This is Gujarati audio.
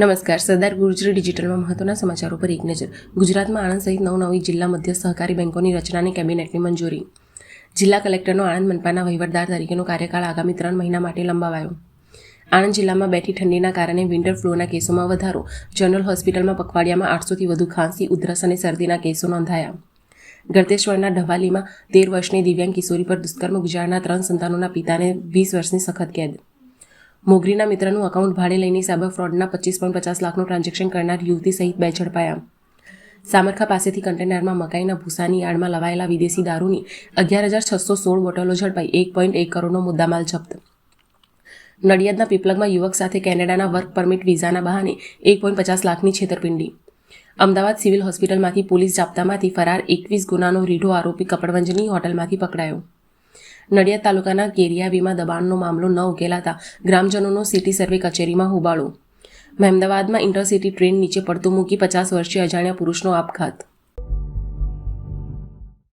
નમસ્કાર. સરદાર ગુર્જરી ડિજિટલમાં મહત્વના સમાચારો પર એક નજર. ગુજરાતમાં આણંદ સહિત નવ નવી જિલ્લા મધ્ય સહકારી બેંકોની રચનાની કેબિનેટની મંજૂરી. જિલ્લા કલેક્ટરનો આણંદ મનપાના વહીવટદાર તરીકેનો કાર્યકાળ આગામી ત્રણ મહિના માટે લંબાવાયો. આણંદ જિલ્લામાં બેઠી ઠંડીના કારણે વિન્ટર ફ્લૂના કેસોમાં વધારો. જનરલ હોસ્પિટલમાં પખવાડિયામાં આઠસોથી વધુ ખાંસી, ઉધરસ અને શરદીના કેસો નોંધાયા. ગળતેશ્વરના ઢવાલીમાં તેર વર્ષની દિવ્યાંગ કિશોરી પર દુષ્કર્મ ગુજારના ત્રણ સંતાનોના પિતાને વીસ વર્ષની સખત કેદ. મોગરીના મિત્રનું અકાઉન્ટ ભાડે લઈને સાયબર ફ્રોડના પચીસ પોઈન્ટ પચાસ લાખનું ટ્રાન્ઝેક્શન કરનાર યુવતી સહિત બે ઝડપાયા. સામરખા પાસેથી કન્ટેનરમાં મકાઈના ભૂસાની આડમાં લવાયેલા વિદેશી દારૂની અગિયાર હજાર છસો સોળ બોટલો ઝડપાઈ એક પોઈન્ટ એક કરોડનો મુદ્દામાલ જપ્ત. નડિયાદના પીપલગમાં યુવક સાથે કેનેડાના વર્ક પરમિટ વિઝાના બહાને એક પોઈન્ટ પચાસ લાખની છેતરપિંડી. અમદાવાદ સિવિલ હોસ્પિટલમાંથી પોલીસ જાપ્તામાંથી ફરાર એકવીસ ગુનાનો રીઢો આરોપી કપડવંજની હોટલમાંથી પકડાયો. નડિયાદ તાલુકાના કેરિયાવીમાં દબાણનો મામલો ન ઉકેલાતા ગ્રામજનોનો સિટી સર્વે કચેરીમાં હોબાળો. મહેમદાવાદમાં ઇન્ટરસિટી ટ્રેન નીચે પડતું મૂકી પચાસ વર્ષીય અજાણ્યા પુરુષનો આપઘાત.